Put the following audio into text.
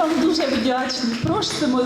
вам дуже вдячні. Просимо.